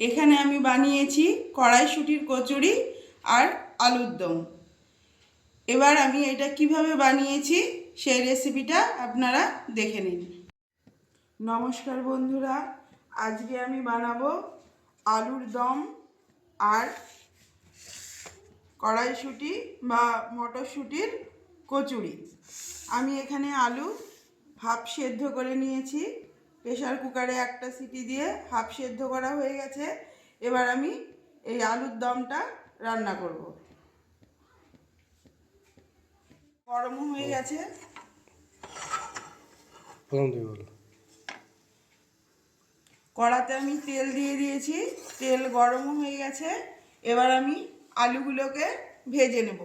এখানে আমি বানিয়েছি কড়াইশুটির কচুরি আর আলুর দম। এবার আমি এটা কীভাবে বানিয়েছি সেই রেসিপিটা আপনারা দেখে নিন। নমস্কার বন্ধুরা, আজকে আমি বানাবো আলুর দম আর কড়াইশুঁটি বা মটরশুঁটির কচুরি। আমি এখানে আলু হাফ সেদ্ধ করে নিয়েছি। প্রেশার কুকারে একটা সিটি দিয়ে হাফ সেদ্ধ করা হয়ে গেছে। এবার আমি এই আলুর দমটা রান্না করব। গরমও হয়ে গেছে। কড়াতে আমি তেল দিয়ে দিয়েছি। তেল গরমও হয়ে গেছে। এবার আমি আলুগুলোকে ভেজে নেব।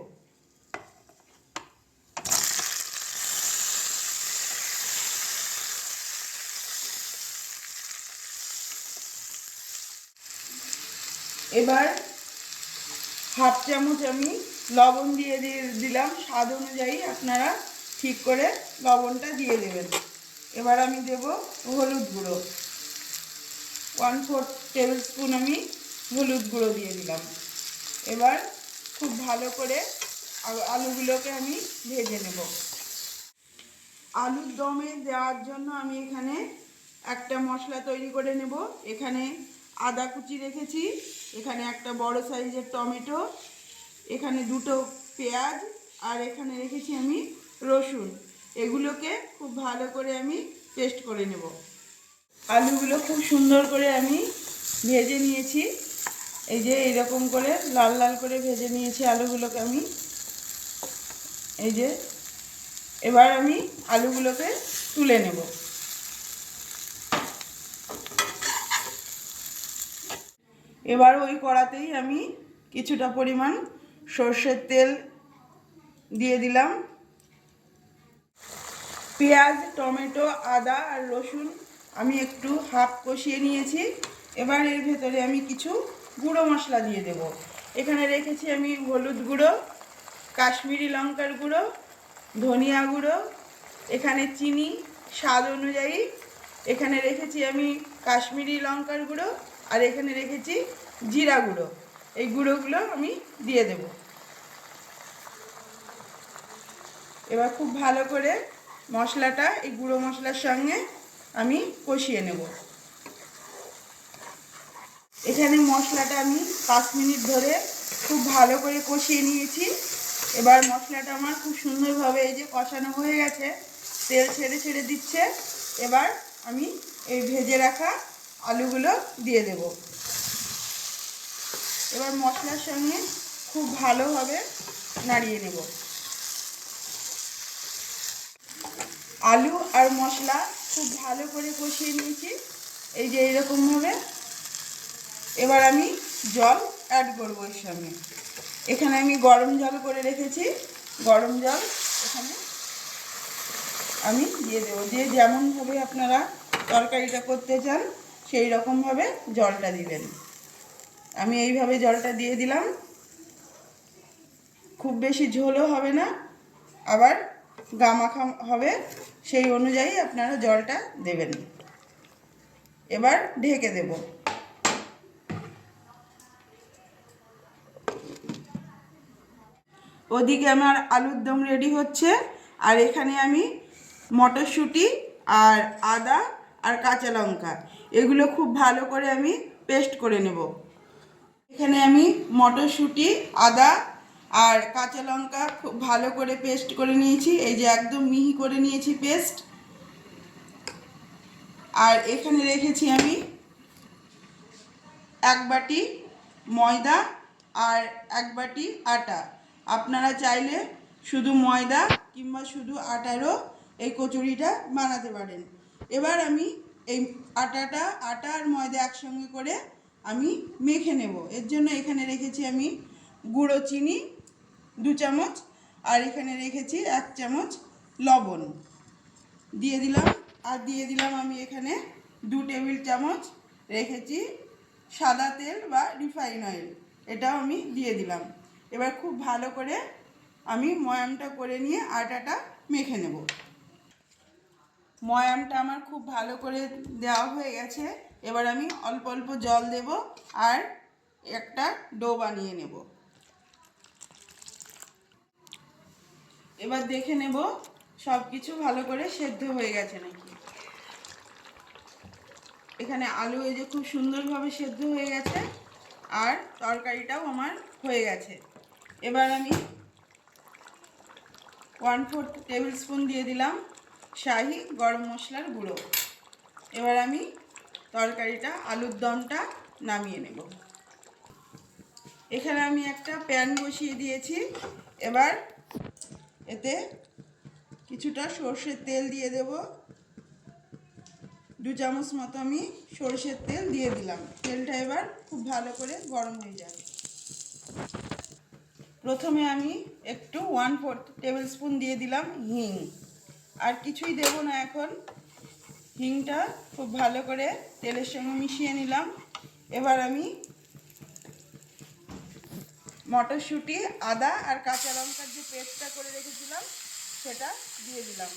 এবার হাফ চামচ আমি লবণ দিয়ে দিয়ে দিলাম। স্বাদ অনুযায়ী আপনারা ঠিক করে লবণটা দিয়ে দেবেন। এবার আমি দেব হলুদ গুঁড়ো। ওয়ান ফোর টেবিল স্পুন আমি হলুদ গুঁড়ো দিয়ে দিলাম। এবার খুব ভালো করে আলুগুলোকে আমি ভেজে নেব। আলুর দমে দেওয়ার জন্য আমি এখানে একটা মশলা তৈরি করে নেব। এখানে আদা কুচি রেখেছি। এখানে একটা বড় সাইজের টমেটো, এখানে দুটো পেঁয়াজ, আর এখানে রেখেছি আমি রসুন। এগুলোকে খুব ভালো করে আমি পেস্ট করে নেব। আলুগুলো খুব সুন্দর করে আমি ভেজে নিয়েছি। এই যে এরকম করে লাল লাল করে ভেজে নিয়েছি আলুগুলোকে আমি। এই যে, এবার আমি আলুগুলোকে তুলে নেব। এবার ওই কড়াতেই আমি কিছুটা পরিমাণ সর্ষের তেল দিয়ে দিলাম। পেঁয়াজ, টমেটো, আদা আর রসুন আমি একটু হাফ কষিয়ে নিয়েছি। এবার এর ভেতরে আমি কিছু গুঁড়ো মশলা দিয়ে দেব। এখানে রেখেছি আমি হলুদ গুঁড়ো, কাশ্মীরি লঙ্কার গুঁড়ো, ধনিয়া গুঁড়ো, এখানে চিনি, স্বাদ অনুযায়ী। এখানে রেখেছি আমি কাশ্মীরি লঙ্কার গুঁড়ো আর এখানে রেখেছি জিরা গুঁড়ো। এই গুঁড়োগুলো আমি দিয়ে দেবো। এবার খুব ভালো করে মশলাটা, এই গুঁড়ো মশলার সঙ্গে আমি কষিয়ে নেব। এখানে মশলাটা আমি পাঁচ মিনিট ধরে খুব ভালো করে কষিয়ে নিয়েছি। এবার মশলাটা আমার খুব সুন্দরভাবে এই যে কষানো হয়ে গেছে, তেল ছেড়ে ছেড়ে দিচ্ছে। এবার আমি এই ভেজে রাখা আলুগুলো দিয়ে দেব। এবার মশলার সঙ্গে খুব ভালোভাবে নাড়িয়ে নেব। আলু আর মশলা খুব ভালো করে কষিয়ে নিয়েছি। এই যে এইরকমভাবে এবার আমি জল অ্যাড করব এর সঙ্গে। এখানে আমি গরম জল করে রেখেছি। গরম জল এখানে আমি দিয়ে দেবো। যে যেমনভাবে আপনারা তরকারিটা করতে চান সেই রকমভাবে জলটা দিবেন। আমি এইভাবে জলটা দিয়ে দিলাম। খুব বেশি ঝোলও হবে না, আবার গামাখা হবে, সেই অনুযায়ী আপনারা জলটা দেবেন। এবার ঢেকে দেব। ওদিকে আমার আলুর দম রেডি হচ্ছে, আর এখানে আমি মটরশুঁটি আর আদা আর কাঁচা লঙ্কা। এগুলো খুব ভালো করে আমি পেস্ট করে নেব। এখানে আমি মটরশুঁটি, আদা আর কাঁচা লঙ্কা খুব ভালো করে পেস্ট করে নিয়েছি। এই যে একদম মিহি করে নিয়েছি পেস্ট। আর এখানে রেখেছি আমি এক বাটি ময়দা আর এক বাটি আটা। আপনারা চাইলে শুধু ময়দা কিংবা শুধু আটারও এই কচুরিটা বানাতে পারেন। এবার আমি এই আটাটা, আটা আর ময়দা একসঙ্গে করে আমি মেখে নেব। এর জন্য এখানে রেখেছি আমি গুঁড়ো চিনি, দু চামচ, আর এখানে রেখেছি এক চামচ লবণ। দিয়ে দিলাম, আর দিয়ে দিলাম আমি এখানে দু টেবিল চামচ রেখেছি সাদা তেল বা রিফাইন অয়েল, এটাও আমি দিয়ে দিলাম। এবার খুব ভালো করে আমি ময়ামটা করে নিয়ে আটাটা মেখে নেব। ময়ামটা আমার খুব ভালো করে দেওয়া হয়ে গেছে। এবার আমি অল্প অল্প জল দেব আর একটা ডো বানিয়ে নেব। এবার দেখে নেব সব কিছু ভালো করে সেদ্ধ হয়ে গেছে নাকি। এখানে আলু এই যে খুব সুন্দরভাবে সেদ্ধ হয়ে গেছে আর তরকারিটাও আমার হয়ে গেছে। এবার আমি ওয়ান ফোর টেবিল স্পুন দিয়ে দিলাম। শাহি, গরম মশলার গুঁড়ো। এবার আমি তরকারিটা, আলুর দমটা নামিয়ে নেব। এখানে আমি একটা প্যান বসিয়ে দিয়েছি। এবার এতে কিছুটা সর্ষের তেল দিয়ে দেব। দু চামচ মতো আমি সর্ষের তেল দিয়ে দিলাম। তেলটা এবার খুব ভালো করে গরম হয়ে যাবে। প্রথমে আমি একটু ওয়ান ফোর্থ টেবিল স্পুন দিয়ে দিলাম হিং। আর কিছুই দেব না এখন। হিংটা খুব ভালো করে তেলের সঙ্গে মিশিয়ে নিলাম। এবার আমি মটরশুঁটি, আদা আর কাঁচা লঙ্কার যে পেস্টটা করে রেখেছিলাম, সেটা দিয়ে দিলাম।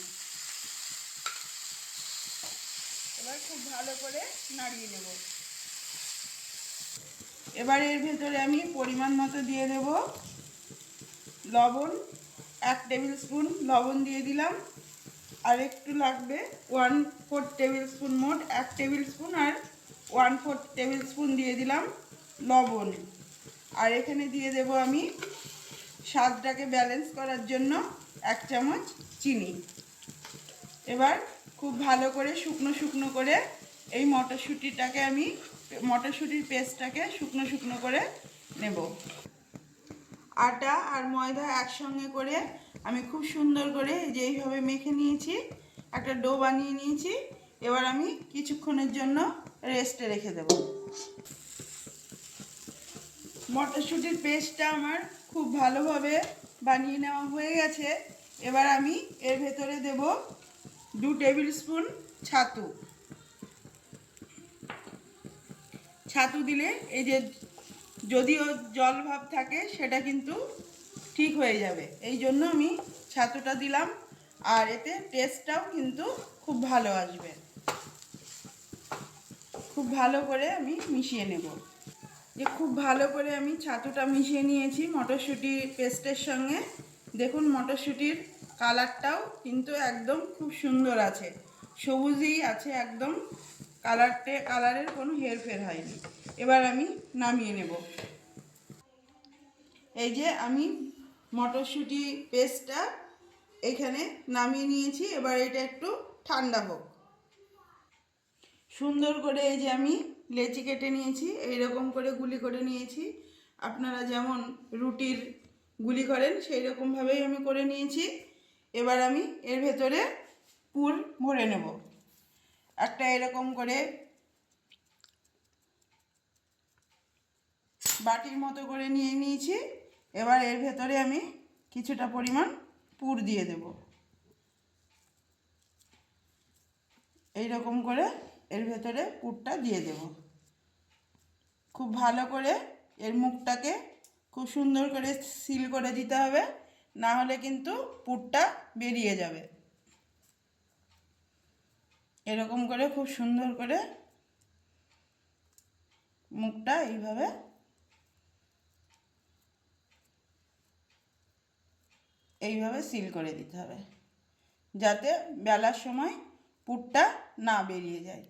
এবার খুব ভালো করে নাড়িয়ে নেব। এবার এর ভেতরে আমি পরিমাণ মতো দিয়ে দেব। লবণ, এক টেবিল স্পুন লবণ দিয়ে দিলাম। আর একটু লাগবে ওয়ান ফোর টেবিল স্পুন মোট, এক টেবিল স্পুন আর ওয়ান ফোর টেবিল স্পুন দিয়ে দিলাম লবণ। আর এখানে দিয়ে দেব আমি স্বাদটাকে ব্যালেন্স করার জন্য এক চামচ চিনি। এবার খুব ভালো করে শুকনো শুকনো করে এই মটরশুঁটিটাকে আমি, মটরশুঁটির পেস্টটাকে শুকনো শুকনো করে নেব। আটা আর ময়দা একসঙ্গে করে আমি খুব সুন্দর করে এই যে এইভাবে মেখে নিয়েছি, একটা ডো বানিয়ে নিয়েছি। এবার আমি কিছুক্ষণের জন্য রেস্টে রেখে দেব। মটরশুঁটির পেস্টটা আমার খুব ভালোভাবে বানিয়ে নেওয়া হয়ে গেছে। এবার আমি এর ভেতরে দেব দু টেবিল স্পুন ছাতু। ছাতু দিলে এই যে যদিও জল ভাব থাকে, সেটা কিন্তু ঠিক হয়ে যাবে। এই জন্য আমি ছাতুটা দিলাম, আর এতে টেস্টটাও কিন্তু খুব ভালো আসবে। খুব ভালো করে আমি মিশিয়ে নেব। যে খুব ভালো করে আমি ছাতুটা মিশিয়ে নিয়েছি মটরশুঁটি পেস্টের সঙ্গে। দেখুন মটরশুঁটির কালারটাও কিন্তু একদম খুব সুন্দর আছে। সবুজই আছে একদম। কালারটে কালারের কোনো হেরফের হয়নি। এবার আমি নামিয়ে নেব। এই যে আমি মটরশুঁটি পেস্টটা এখানে নামিয়ে নিয়েছি। এবার এটা একটু ঠান্ডা হোক। সুন্দর করে এই যে আমি লেচি কেটে নিয়েছি এই রকম করে গুলি করে নিয়েছি। আপনারা যেমন রুটির গুলি করেন সেই রকমভাবেই আমি করে নিয়েছি। এবার আমি এর ভেতরে পুর ভরে নেব। একটা এরকম করে বাটির মতো করে নিয়ে নিয়েছি। এবার এর ভেতরে আমি কিছুটা পরিমাণ পুর দিয়ে দেব। এই রকম করে এর ভেতরে পুরটা দিয়ে দেব। খুব ভালো করে এর মুখটাকে খুব সুন্দর করে সিল করে দিতে হবে, না হলে কিন্তু পুরটা বেরিয়ে যাবে। এরকম করে খুব সুন্দর করে মুখটা এইভাবে এইভাবে সিল করে দিতে হবে, যাতে বেলার সময় পুরটা না বেরিয়ে যায়।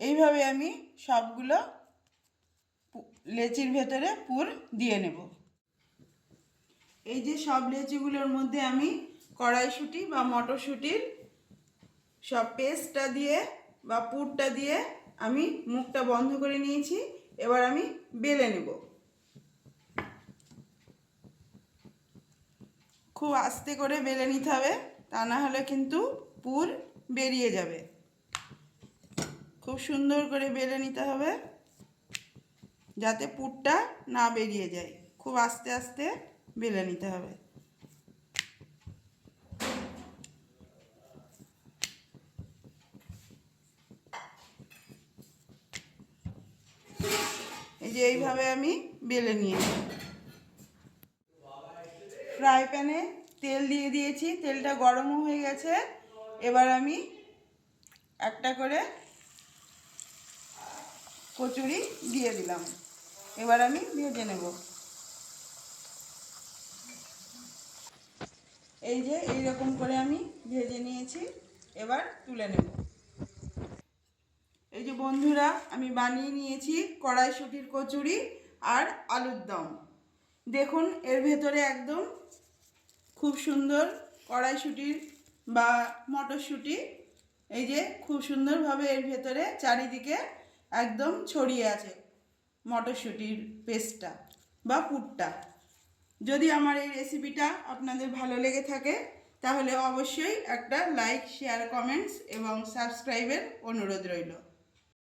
এইভাবে আমি সবগুলো লেচির ভেতরে পুর দিয়ে নেব। এই যে সব লেচিগুলোর মধ্যে আমি কড়াইশুঁটি বা মটরশুঁটির সব পেস্টটা দিয়ে বা পুরটা দিয়ে আমি মুখটা বন্ধ করে নিয়েছি, এবার আমি বেলে নেব। খুব আস্তে করে বেলে নিতে হবে, তা না হলে কিন্তু পুর বেরিয়ে যাবে। খুব সুন্দর করে বেলে নিতে হবে, যাতে পুরটা না বেরিয়ে যায়। খুব আস্তে আস্তে বেলে নিতে হবে এই যে এইভাবে আমি বেলে নিয়েছি। ফ্রাই প্যানে তেল দিয়ে দিয়েছি, তেলটা গরমও হয়ে গেছে। এবার আমি একটা করে কচুরি দিয়ে দিলাম। এবার আমি ভেজে নেব। এই যে এই রকম করে আমি ভেজে নিয়েছি, এবার তুলে নেব। বন্ধুরা, আমি বানিয়ে নিয়েছি কড়াইশুটির কচুরি আর আলুর দম। দেখুন, এর ভেতরে একদম খুব সুন্দর কড়াইশুটির বা মটরশুঁটি, এই যে খুব সুন্দরভাবে এর ভেতরে চারিদিকে একদম ছড়িয়ে আছে মটরশুঁটির পেস্টটা বা পুরটা। যদি আমার এই রেসিপিটা আপনাদের ভালো লেগে থাকে, তাহলে অবশ্যই একটা লাইক, শেয়ার, কমেন্টস এবং সাবস্ক্রাইবের অনুরোধ রইল।